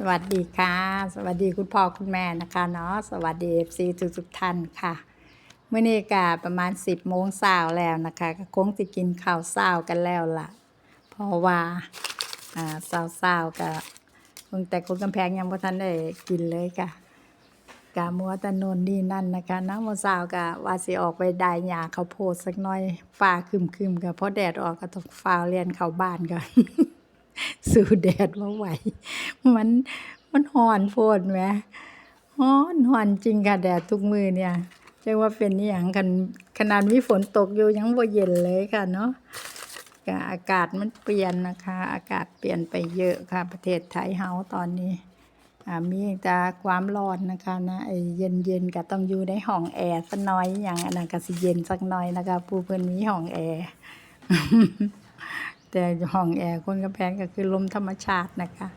สวัสดีค่ะ สวัสดีคุณพ่อคุณแม่นะคะเนาะสวัสดีเอฟซีทุกทุกท่านค่ะเมื่อนี้ก็ประมาณ10โมงเช้าแล้วนะคะก็คงจะกินข้าวเช้ากันแล้วล่ะ เพราะว่าอ่าเช้าๆก็คงแต่คนกำแพงยังบ่ทันได้กินเลยค่ะกะมัวตะนนนี่นั่นนะคะนะมื้อเช้าก็ว่าสิออกไปได้หญ้าข้าวโพดสักหน่อยฟ้าครึมๆก็พอแดดออกก็ต้องฟ้าวเรียนเข้าบ้านก่อน สู้แดดบ่ไหว มันมันร้อนโพดแหมร้อนร้อนจริงค่ะแดดทุกมือเนี่ยจักว่าเป็นอิหยังคันขนาดมีฝนตกอยู่ยังบ่เย็นเลยค่ะเนาะก็อากาศมันเปลี่ยนนะคะ อากาศเปลี่ยนไปเยอะค่ะ ประเทศไทยเฮาตอนนี้อ่ามีแต่ความร้อนนะคะนะไอ้เย็นก็ต้องอยู่ในห้องแอร์สักน่อยหยังอันนั้นก็สิเย็นสักน่อยนะคะ ผู้เพิ่นมีห้องแอร์ แต่ห้องแอร์คนกำแพงก็คือลมธรรมชาตินะคะ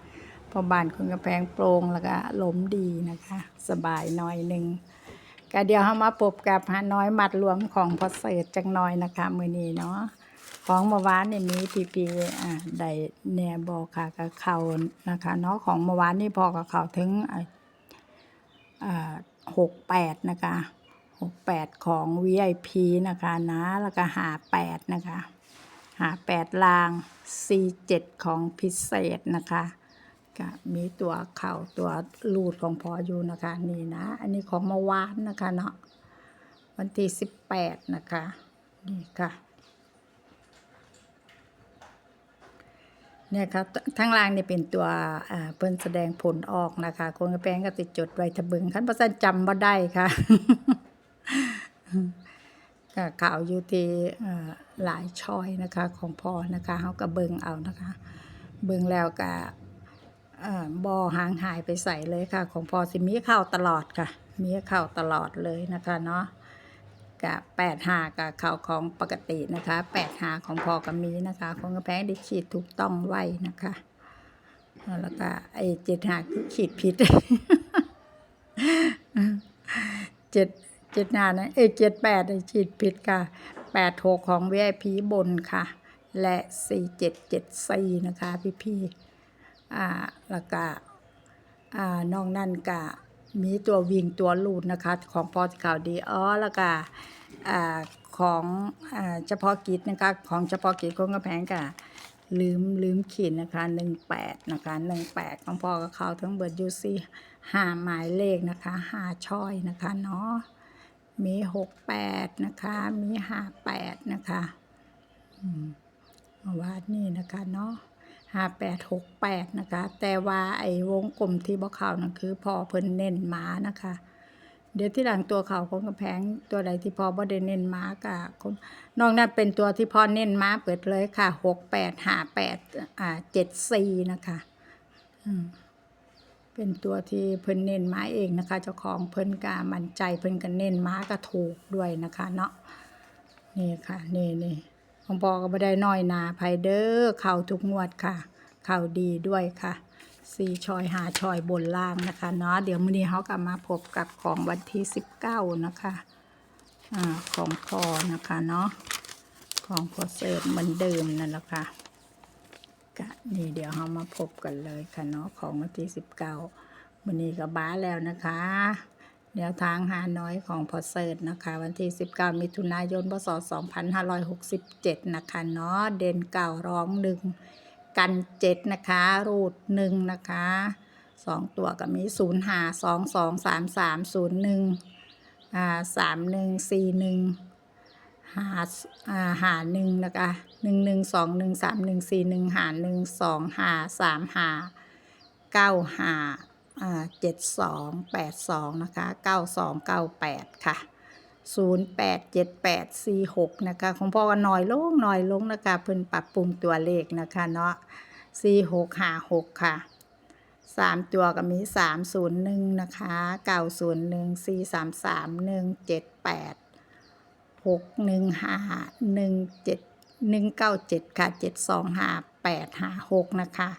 พอบ้านคนกำแพงโปร่งแล้วก็ลมดีนะคะ สบายหน่อยหนึ่งก็เดี๋ยวเฮามาพบกับหาน้อยมัดรวมของพอเศษจังน้อยนะคะ มื้อนี้เนาะของเมื่อวานนี่มีพีพีอ่าได้แนบอกค่ะกับเขานะคะเนาะของเมื่อวานนี่พอกับเขาถึงอ่าอ่า68นะคะ68ของ VIP นะคะนะแล้วก็58นะคะ หาแปดลาง C7 ของพิเศษนะคะก็มีตัวเข่าตัวลูดของพออยู่นะคะ นี่นะ อันนี้ของเมื่อวานนะคะเนาะวันที่สิบแปดนะคะ นี่ค่ะ เนี่ยครับทั้งล่างนี่เป็นตัวอ่าเพิ่นแสดงผลออกนะคะคนกระแปงก็ติดจดไว้ทะเบิงคันประสันจำบ่ได้ค่ะ ก็ข่าวอยู่ที่หลายช้อยนะคะของพ่อนะคะเขาก็เบิงเอานะคะ เบิงแล้วก็บอหางหายไปใส่เลยค่ะ ของพ่อสิมีเข้าตลอดค่ะ มีเข้าตลอดเลยนะคะเนาะกับแปดหากับข่าวของปกตินะคะแปดหาของพ่อก็มีนะคะของกระแพงได้ขีดถูกต้องไว้นะคะแล้วก็ไอ้เจ็ดหาคือขีดผิดเจ็ด เจ็ดหน้านะเอ้เจ็ดแปดฉีดผิดค่ะแปดหกของ VIP บนค่ะ และสี่เจ็ดเจ็ดสี่นะคะพี่พี่อ่าแล้วก็อ่านอกนั่นก็มีตัววิ่งตัวลูดนะคะ ของพอข่าวดีอ๋อแล้วก็อ่าของอ่าเฉพาะกิจนะคะ ของเฉพาะกิจของกระแพงก็ลืมลืมขีดนะคะหนึ่งแปดนะคะหนึ่งแปดของพอกับเขาทั้งเบิดยูซี่ห้าหมายเลขนะคะห้าช่อยนะคะเนาะ มีหกแปดนะคะ มีห้าแปดนะคะอืมเอาวาดนี่นะคะเนาะห้าแปดหกแปดนะคะ แต่ว่าไอ้วงกลมที่บ่เขานั่นคือพอเพิ่นเน้นหมานะคะ เดี๋ยวที่หลังตัวเขาของกระแพงตัวใดที่พอบ่ได้เน้นหมาก็นนอกนั้นเป็นตัวที่พอเน้นหมาเปิดเลยค่ะหกแปดห้าแปดอ่าเจ็ดสี่นะคะ อืม เป็นตัวที่เพิ่นเน้นมาเองนะคะ เจ้าของเพิ่นก็มั่นใจเพิ่นก็เน้นมาก็ถูกด้วยนะคะเนาะนี่ค่ะนี่นี่ของพ่อก็บ่ได้น้อยนาภัยเด้อเข้าทุกงวดค่ะ เข้าดีด้วยค่ะสี่ชอยหาชอยบนล่างนะคะเนาะเดี๋ยวมื้อนี้เฮาก็มาพบกับของวันที่19นะคะอ่าของพ่อนะคะเนาะของพ่อเสิร์ฟเหมือนเดิมนั่นแหละค่ะ ก็นี่เดี๋ยวเรามาพบกันเลยค่ะเนาะของวันที่สิบเก้าวันนี้ก็บ้าแล้วนะคะแนวทางหาน้อยของพอเซิร์ตนะคะ วันที่ 19 มิถุนายน พศ 2567 นะคะเนาะเด่นเก่าร้องหนึ่งกันเจ็ดนะคะ รูดหนึ่งนะคะสองตัวก็มีศูนย์หาสองสองสามสามศูนย์หนึ่งอ่าสามหนึ่งสี่หนึ่ง หาอ่าหาหนึ่งนะคะหนึ่งหนึ่งสองหนึ่งสามหนึ่งสี่หนึ่งหาหนึ่งสองหาสามหาเก้าหาอ่าเจ็ดสองแปดสองนะคะเก้าสองเก้าแปดค่ะศูนย์แปดเจ็ดแปดสี่หกนะคะของพ่อก็น้อยลงน้อยลงนะคะเพิ่นปรับปรุงตัวเลขนะคะเนาะสี่หกหาหกค่ะสามตัวก็มีสามศูนย์หนึ่งนะคะเก้าศูนย์หนึ่งสี่สามสามหนึ่งเจ็ดแปด หกหนึ่งห้าหนึ่งเจ็ดหนึ่งเก้าเจ็ดค่ะเจ็ดสองห้าแปดห้าหกนะคะ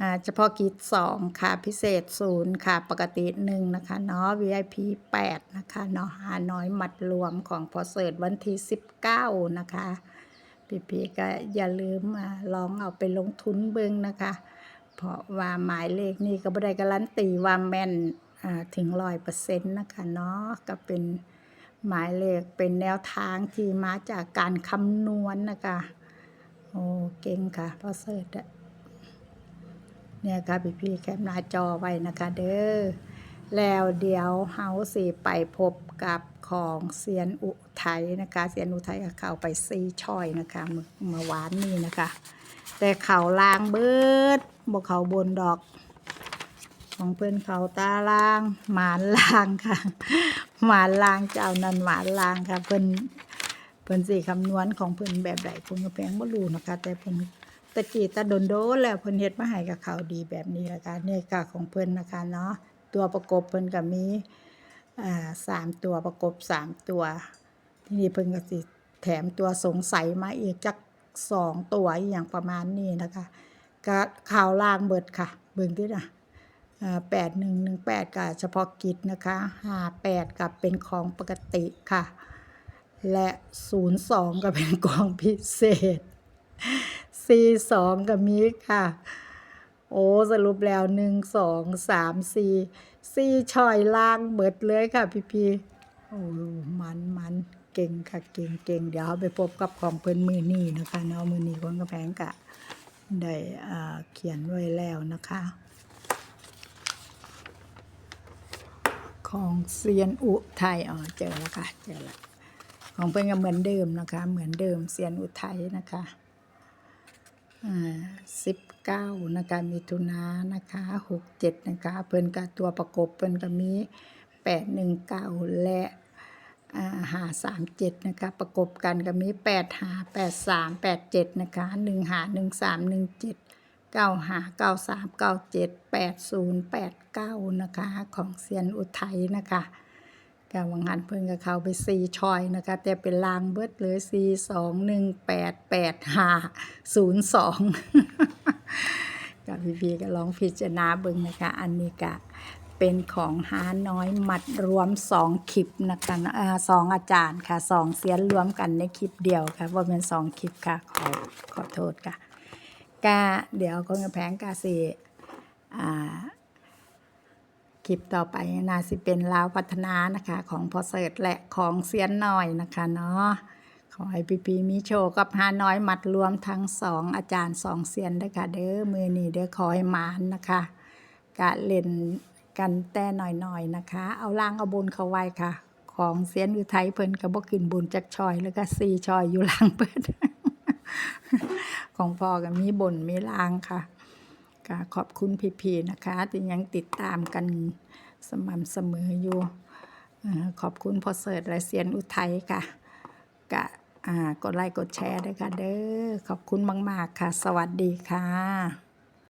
อ่าเฉพาะกิจสองค่ะพิเศษศูนย์ค่ะปกติหนึ่งนะคะเนาะ VIP แปดนะคะเนาะหาน้อยหมัดรวมของพอเสิร์ตวันที่สิบเก้านะคะพี่ๆก็อย่าลืมลองเอาไปลงทุนเบิ้งนะคะ เพราะว่าหมายเลขนี่ก็บ่ได้การันตีว่าแม่นอ่าถึงร้อยเปอร์เซ็นต์นะคะเนาะก็เป็น หมายเลขเป็นแนวทางที่มาจากการคำนวณนะคะโอ้เก่งค่ะพ่อเสิร์ชเนี่ยค่ะพี่พี่แคปหน้าจอไว้นะคะเด้อแล้วเดี๋ยวเฮาสิไปพบกับของเซียนอุทัยนะคะเซียนอุทัยเข้าไปซีช่อยนะคะเมื่อวานนี้นะคะ แต่เขาล่างเบิดบ่เขาบนดอก ของเพื่อนเขาตาล่างหมานล่างค่ะ หมานลางเจ้านั้นหมานลางค่ะเพิ่นเพิ่นสิคำนวณของเพิ่นแบบใดเพิ่นก็แพงบ่รู้นะคะ แต่เพิ่นตะกี้ตะโดนโดนแล้วเพิ่นเฮ็ดมาให้กับเขาดีแบบนี้ละค่ะเนี่ยค่ะของเพิ่นนะคะเนาะตัวประกบเพิ่นก็มีอ่าสามตัวประกบสามตัว ทีนี้เพิ่นก็สิแถมตัวสงสัยมาอีกจักสองตัวอย่างประมาณนี้นะคะก็ข่าวล่างเบิดค่ะ เบิ่งดินะ แปดหนึ่งหนึ่งแปดกับเฉพาะกิจนะคะห้าแปดกับเป็นของปกติค่ะ และศูนย์สองก็เป็นกองพิเศษสี่สองก็มีค่ะ โอ้สรุปแล้วหนึ่งสองสามสี่สี่ชอยล่างเบิดเลยค่ะพี่พีโอ้มันมันเก่งค่ะเก่งเก่งเดี๋ยวไปพบกับของเพิ่อนมือนี่นะคะเนาะมือนี่คนกระแพงกะได้อ่าเขียนไว้แล้วนะคะ ของเซียนอุทัยอ๋อเจอแล้วค่ะเจอแล้วของเพิ่นก็เหมือนเดิมนะคะ เหมือนเดิมเซียนอุทัยนะคะสิบเก้านะคะมิถุนานะคะหกเจ็ดนะคะเพิ่นกับตัวประกบเพิ่นก็มีแปดหนึ่งเก้าและหาสามเจ็ดนะคะประกบกันก็มีแปดหาแปดสามแปดเจ็ดนะคะหนึ่งหาหนึ่งสามหนึ่งเจ็ด เก้าหาเก้าสามเก้าเจ็ดแปดศูนย์แปดเก้านะคะ ของเซียนอุทัยนะคะกาวังหันเพิ่นกับเขาไปซีชอยนะคะ แต่เป็นลางเบิดเลยซีสองหนึ่งแปดแปดห้าศูนย์สองกับพี่พีก็ลองพิจารณาเบิ่งนะคะ อันนี้ก็เป็นของหาน้อยมัดรวมสองคลิปนะคะสองอาจารย์ค่ะสองเสียนรวมกันในคลิปเดียวค่ะว่าเป็นสองคลิปค่ะ ขอขอโทษค่ะ กาเดี๋ยวก็แพงกาสีอ่าคลิปต่อไปนาสิเป็นลาวพัฒนานะคะ ของพอเสิร์ตและของเซียนน้อยนะคะเนาะขอให้ปีปีมีโชกับฮาน้อยมัดรวมทั้งสองอาจารย์สองเซียนด้วยค่ะ เด้อมือนี้เด้อขอให้มานนะคะ กะเล่นกันแต่หน่อยๆนะคะ เอาล่างเอาบนเขาไว้ค่ะ ของเซียนอุทัยเพิ่นก็บ่ขึ้นบุญจักชอยแล้วก็ซีชอยอยู่ล่างเพิ่น ของพ่อกันมีบนมีลางค่ะก็ขอบคุณพี่ๆนะคะ ที่ยังติดตามกันสม่ำเสมออยู่ขอบคุณพอเสิร์ตและเซียนอุทัยค่ะกะกดไลค์กดแชร์ด้วยค่ะเด้อขอบคุณมาก ๆ ค่ะ สวัสดีค่ะ